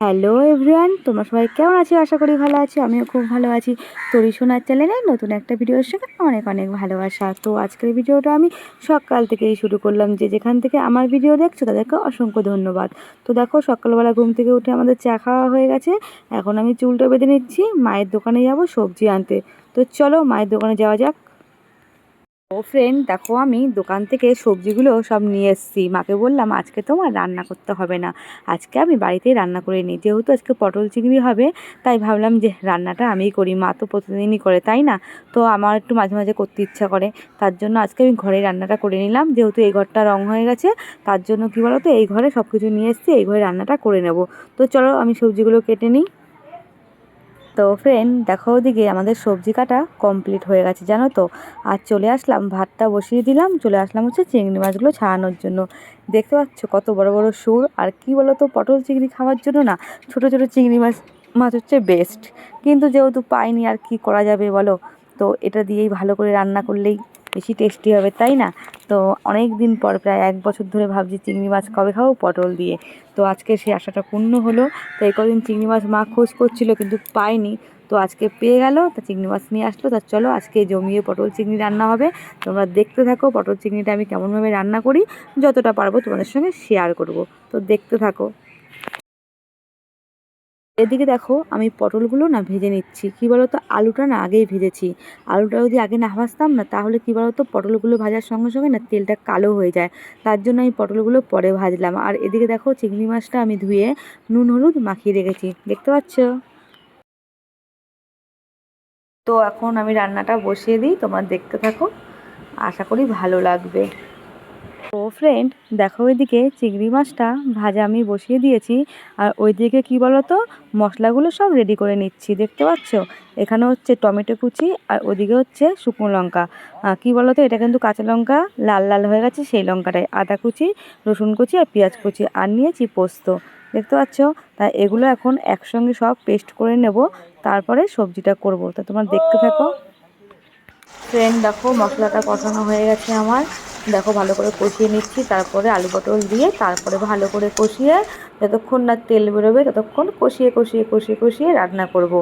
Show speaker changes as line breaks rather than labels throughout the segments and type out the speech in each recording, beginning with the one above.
Hello everyone তোমরা সবাই কেমন আছো? আশা করি ভালো আছি। আমিও খুব ভালো আছি। তরি সোনার চ্যানেলে নতুন একটা ভিডিওর সঙ্গে অনেক অনেক ভালোবাসা। তো আজকের ভিডিওটা আমি সকাল থেকেই শুরু করলাম। যে যেখান থেকে আমার ভিডিও দেখছ, তাদেরকে অসংখ্য ধন্যবাদ। তো দেখো, সকালবেলা ঘুম থেকে উঠে আমাদের চা খাওয়া হয়ে গেছে। এখন আমি চুলটা বেঁধে নিচ্ছি। মায়ের দোকানে যাব সবজি আনতে। তো চলো, মায়ের দোকানে যাওয়া যাক। ও ফ্রেন্ড দেখো আমি দোকান থেকে সবজিগুলো সব নিয়ে এসেছি। মাকে বললাম, আজকে তোমার রান্না করতে হবে না। আজকে আমি বাড়িতেই রান্না করে নিই। যেহেতু আজকে পটল চিংড়ি হবে, তাই ভাবলাম যে রান্নাটা আমিই করি। মা তো প্রতিদিনই করে, তাই না? তো আমার একটু মাঝে মাঝে করতে ইচ্ছা করে। তার জন্য আজকে আমি ঘরে রান্নাটা করে নিলাম। যেহেতু এই ঘরটা রং হয়ে গেছে, তার জন্য কী বলো তো এই ঘরে সব কিছু নিয়ে এসেছি, এই ঘরে রান্নাটা করে নেব। তো চলো আমি সবজিগুলো কেটে নিই। তো ফ্রেন্ড দেখো ওদিকে আমাদের সবজি কাটা কমপ্লিট হয়ে গেছে, জানো তো? আর চলে আসলাম, ভাতটা বসিয়ে দিলাম, চলে আসলাম হচ্ছে চিংড়ি মাছগুলো ছাড়ানোর জন্য। দেখতে পাচ্ছ কত বড় বড় সুর আর কি বলো তো পটল চিংড়ি খাওয়ার জন্য না, ছোট ছোট চিংড়ি মাছ মাছ হচ্ছে বেস্ট কিন্তু যেহেতু পাইনি, আর কি করা যাবে বলো? তো এটা দিয়েই ভালো করে রান্না করলেই বেশি টেস্টি হবে, তাই না? তো অনেক দিন পর প্রায় এক বছর ধরে ভাবছি চিংড়ি মাছ কবে খাব পটল দিয়ে। তো আজকে সেই আশাটা পূর্ণ হলো। তো এই কদিন চিংড়ি মাছ মা খোঁজ করছিল কিন্তু পাইনি তো আজকে পেয়ে গেল, তা চিংড়ি মাছ নিয়ে আসলো। তা চলো আজকে জমিয়ে পটল চিংড়ি রান্না হবে। তোমরা দেখতে থাকো পটল চিংড়িটা আমি কেমনভাবে রান্না করি। যতটা পারব তোমাদের সঙ্গে শেয়ার করব। তো দেখতে থাকো। এদিকে দেখো, আমি পটলগুলো না ভেজে নিচ্ছি। কী বলতো? আলুটা না আগেই ভেজেছি। আলুটা যদি আগে না ভাজতাম না, তাহলে কী বলতো? পটলগুলো ভাজার সঙ্গে সঙ্গে না তেলটা কালো হয়ে যায়। তার জন্য আমি পটলগুলো পরে ভাজলাম। আর এদিকে দেখো, চিংড়ি মাছটা আমি ধুয়ে নুন হলুদ মাখিয়ে রেখেছি। দেখতে পাচ্ছ? তো এখন আমি রান্নাটা বসিয়ে দিই, তোমরা দেখতে থাকো। আশা করি ভালো লাগবে। ও ফ্রেন্ড দেখো ওইদিকে চিংড়ি মাছটা ভাজা আমি বসিয়ে দিয়েছি। আর ওইদিকে কি বলো তো মশলাগুলো সব রেডি করে নিচ্ছি, দেখতে পাচ্ছ? এখানে হচ্ছে টমেটো কুচি আর ওদিকে হচ্ছে শুকনো লঙ্কা। কি বলো তো এটা কিন্তু কাঁচা লঙ্কা, লাল লাল হয়ে গেছে সেই লঙ্কাটাই। আদা কুচি, রসুন কুচি আর পেঁয়াজ কুচি আর নিয়েছি পোস্ত। দেখতে পাচ্ছ? তা এগুলো এখন একসঙ্গে সব পেস্ট করে নেব, তারপরে সবজিটা করব। তা তোমার দেখতে থাকো। ফ্রেন্ড দেখো, মশলাটা কষানো হয়ে গেছে আমার। দেখো, ভালো করে কষিয়ে নিচ্ছি, তারপরে আলু পটল দিয়ে, তারপরে ভালো করে কষিয়ে যতক্ষণ না তেল বেরোবে, ততক্ষণ কষিয়ে কষিয়ে কষিয়ে কষিয়ে রান্না করব।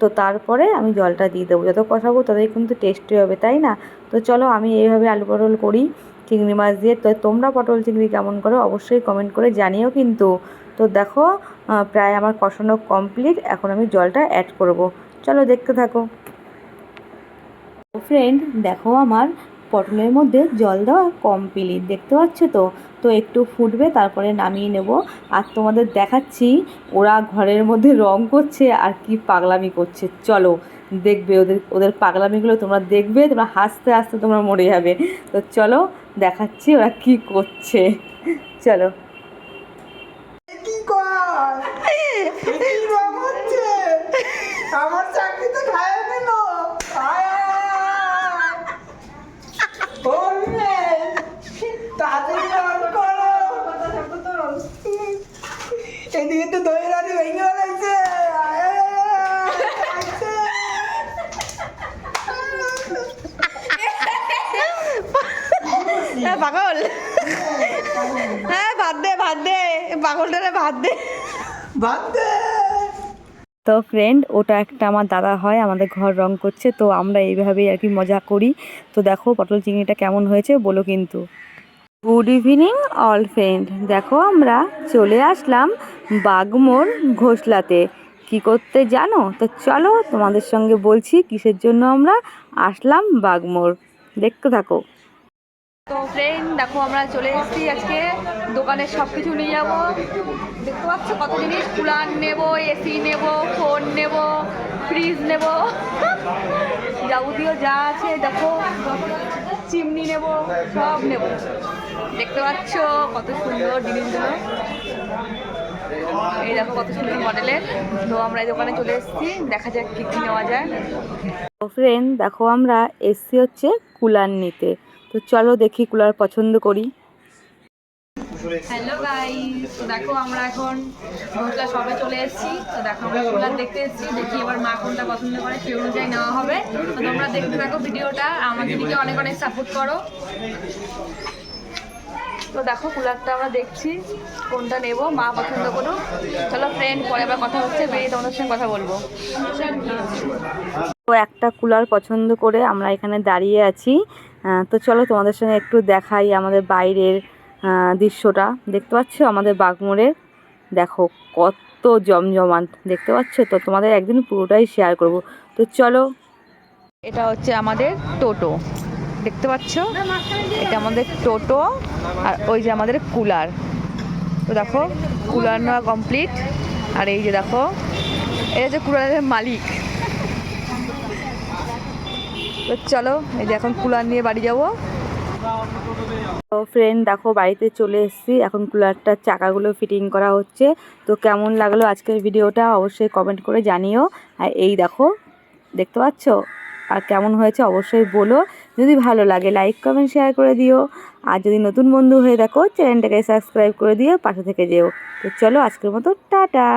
তো তারপরে আমি জলটা দিয়ে দেবো। যত কষাবো, ততই কিন্তু টেস্টি হবে, তাই না? তো চলো, আমি এইভাবে আলু পটল করি, চিংড়ি মাছ দিয়ে। তো তোমরা পটল চিংড়ি কেমন করো, অবশ্যই কমেন্ট করে জানিও কিন্তু। তো দেখো প্রায় আমার কষানো কমপ্লিট এখন আমি জলটা অ্যাড করব। চলো, দেখতে থাকো। ফ্রেন্ড দেখো আমার পটলের মধ্যে জল দেওয়া কমপ্লিট দেখতে পাচ্ছ তো? তো একটু ফুটবে, তারপরে নামিয়ে নেব। আর তোমাদের দেখাচ্ছি, ওরা ঘরের মধ্যে রং করছে আর কি পাগলামি করছে। চলো, দেখবে ওদের ওদের পাগলামিগুলো তোমরা দেখবে, তোমরা হাসতে হাসতে তোমরা মরে যাবে। তো চলো, দেখাচ্ছি ওরা কি করছে। চলো।
আমার চাকরি তো খায় দিল তাড়াতাড়ি অন করো এদিকে তো দই রানি ভেঙে বেড়াইছে
পাগল হ্যাঁ ভাত দে ভাত দে পাগলটারে ভাত দে।
বাদ দে।
তো ফ্রেন্ড ওটা একটা আমার দাদা হয় আমাদের ঘর রং করছে তো আমরা এইভাবেই আর কি মজা করি। তো দেখো পটল চিংড়িটা কেমন হয়েছে বলো কিন্তু। গুড ইভিনিং অল ফ্রেন্ড দেখো আমরা চলে আসলাম বাগমোর ঘোষলাতে। কি করতে জানো? তো চলো তোমাদের সঙ্গে বলছি কিসের জন্য আমরা আসলাম বাগমোর। দেখতে থাকো।
তো ফ্রেন্ড দেখো আমরা চলে এসেছি আজকে। দোকানে সব কিছু নিয়ে যাব। দেখতে পাচ্ছ কত জিনিস? কুলার নেব এসি নেব ফোন নেব ফ্রিজ নেব। যাবতীয় যা আছে, দেখো। চিমনি নেব, সব নেব। দেখতে পাচ্ছ কত সুন্দর জিনিসগুলো। এই দেখো কত সুন্দর মডেলের। তো আমরা এই দোকানে চলে এসেছি, দেখা যাক কী নেওয়া যায়।
ফ্রেন্ড দেখো আমরা এসছি হচ্ছে কুলার নিতে। তো চলো দেখি কুলার পছন্দ করি।
হ্যালো গাইস তো দেখো আমরা এখন ঘোষলা সবে চলে এসেছি। তো দেখো আমরা কুলার দেখতে এসেছি দেখি এবার মা কোনটা পছন্দ করে সেই অনুযায়ী নেওয়া হবে। তো তোমরা দেখতে থাকো ভিডিওটা আমাদেরকে অনেক অনেক সাপোর্ট করো। তো দেখো কুলারটা আমরা দেখছি কোনটা নেব মা পছন্দ করুক। চলো ফ্রেন্ড পরে আবার কথা হচ্ছে বেরিয়ে তোমাদের সঙ্গে কথা বলব।
তো একটা কুলার পছন্দ করে আমরা এখানে দাঁড়িয়ে আছি। তো চলো তোমাদের সঙ্গে একটু দেখাই আমাদের বাইরের দৃশ্যটা। দেখতে পাচ্ছ? আমাদের বাগমোড়ের দেখো কত জমজমাট, দেখতে পাচ্ছ? তো তোমাদের একদিন পুরোটাই শেয়ার করব। তো চলো।
এটা হচ্ছে আমাদের টোটো, দেখতে পাচ্ছ? এটা আমাদের টোটো আর ওই যে আমাদের কুলার। তো দেখো, কুলার নেওয়া কমপ্লিট আর এই যে দেখো এটা হচ্ছে কুলারের মালিক। তো চলো, এই যে এখন কুলার নিয়ে বাড়ি যাব।
তো ফ্রেন্ড দেখো, বাড়িতে চলে এসেছি। এখন কুলারটার চাকাগুলো ফিটিং করা হচ্ছে। তো কেমন লাগল আজকের ভিডিওটা অবশ্যই কমেন্ট করে জানিও। আর এই দেখো, দেখতে পাচ্ছ? আর কেমন হয়েছে অবশ্যই বলো। যদি ভালো লাগে লাইক কমেন্ট শেয়ার করে দিও। আর যদি নতুন বন্ধু হয়ে দেখো চ্যানেলটাকে সাবস্ক্রাইব করে দিও, পাশে থেকে যেও। তো চলো, আজকের মতো, টাটা।